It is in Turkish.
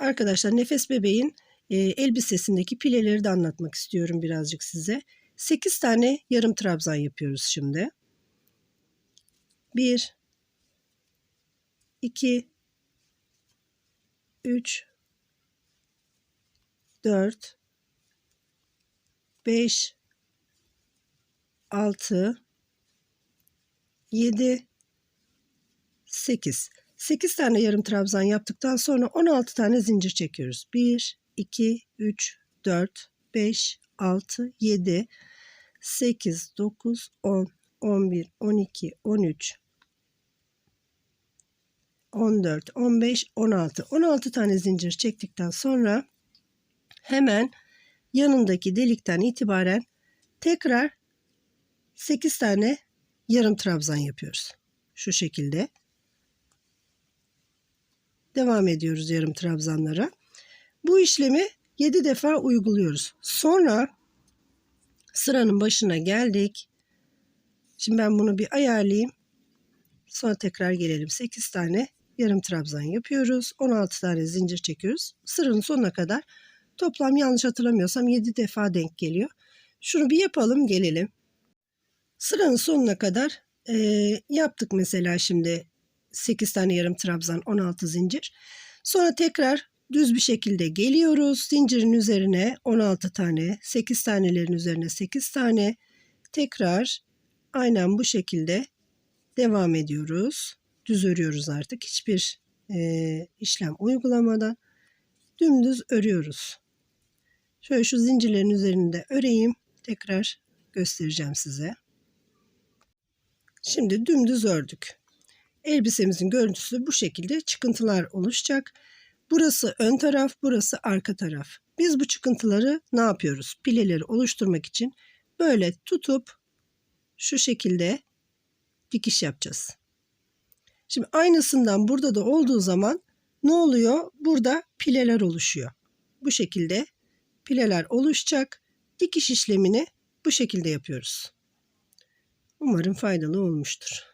Arkadaşlar Nefes Bebeğin e, elbisesindeki pileleri de anlatmak istiyorum birazcık size. 8 tane yarım trabzan yapıyoruz şimdi. 1 2 3 4 5 6 7 8 8 tane yarım trabzan yaptıktan sonra 16 tane zincir çekiyoruz. 1 2 3 4 5 6 7 8 9 10 11 12 13 14 15 16 16 tane zincir çektikten sonra hemen yanındaki delikten itibaren tekrar 8 tane yarım trabzan yapıyoruz. Şu şekilde. Devam ediyoruz yarım trabzanlara. Bu işlemi 7 defa uyguluyoruz. Sonra sıranın başına geldik. Şimdi ben bunu bir ayarlayayım. Sonra tekrar gelelim. 8 tane yarım trabzan yapıyoruz. 16 tane zincir çekiyoruz. Sıranın sonuna kadar toplam yanlış hatırlamıyorsam 7 defa denk geliyor. Şunu bir yapalım gelelim. Sıranın sonuna kadar e, yaptık mesela şimdi 8 tane yarım trabzan 16 zincir. Sonra tekrar düz bir şekilde geliyoruz. Zincirin üzerine 16 tane, 8 tanelerin üzerine 8 tane. Tekrar aynen bu şekilde devam ediyoruz. Düz örüyoruz artık. Hiçbir e, işlem uygulamadan dümdüz örüyoruz. Şöyle şu zincirlerin üzerinde öreyim. Tekrar göstereceğim size. Şimdi dümdüz ördük. Elbisemizin görüntüsü bu şekilde çıkıntılar oluşacak. Burası ön taraf, burası arka taraf. Biz bu çıkıntıları ne yapıyoruz? Pileleri oluşturmak için böyle tutup şu şekilde dikiş yapacağız. Şimdi aynısından burada da olduğu zaman ne oluyor? Burada pileler oluşuyor. Bu şekilde pileler oluşacak. Dikiş işlemini bu şekilde yapıyoruz. Umarım faydalı olmuştur.